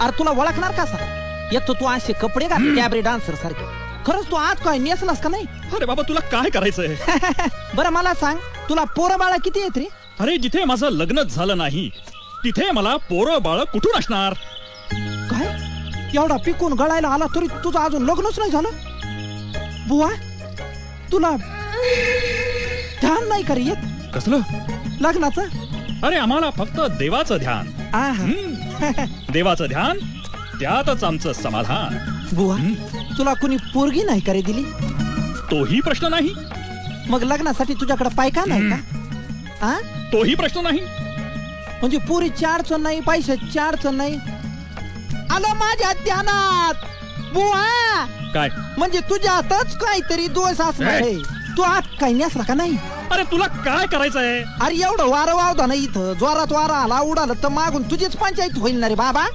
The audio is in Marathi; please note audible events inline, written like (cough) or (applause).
अरे तुला ओळखणार कसा येतो तू असे कपडे घाल कॅबरे डान्सर सारखे. खरंच तू आज काय नेसलास का नाही? (laughs) अरे बाबा तुला काय करायचंय? (laughs) बरं मला सांग. तुला पोरं बाळा किती येत रे? अरे जिथे माझं लग्नच झालं नाही तिथे मला पोरं बाळ कुठून असणार? काय? एवढा पिकून गळायला आला तरी तुझं अजून लग्नच नाही झालं? बुवा तुला ध्यान नाही का रे येत कसलं? लग्नाचं? अरे आम्हाला फक्त देवाचं ध्यान. आहा. देवाचं ध्यान त्यातच आमचं समाधान. बुवा तुला कुणी पोरगी नाही का रे दिली? तोही प्रश्न नाही. मग लग्नासाठी तुझ्याकडे पायका नाही का? आ? तोही प्रश्न नाही. म्हणजे पुरीची अडचण नाही पैशाची अडचण नाही. आलं माझ्या ध्यानात. बुवा! काय? म्हणजे तुझ्यातच काहीतरी दोष असणार आहे. तू आत काही नेसला का नाही. अरे तुला काय करायचंय अरे एवढं वारं वावदा नाही इथं जोरात वारा आला उडाला तर मागून तुझीच पंचायत होईल ना रे बाबा.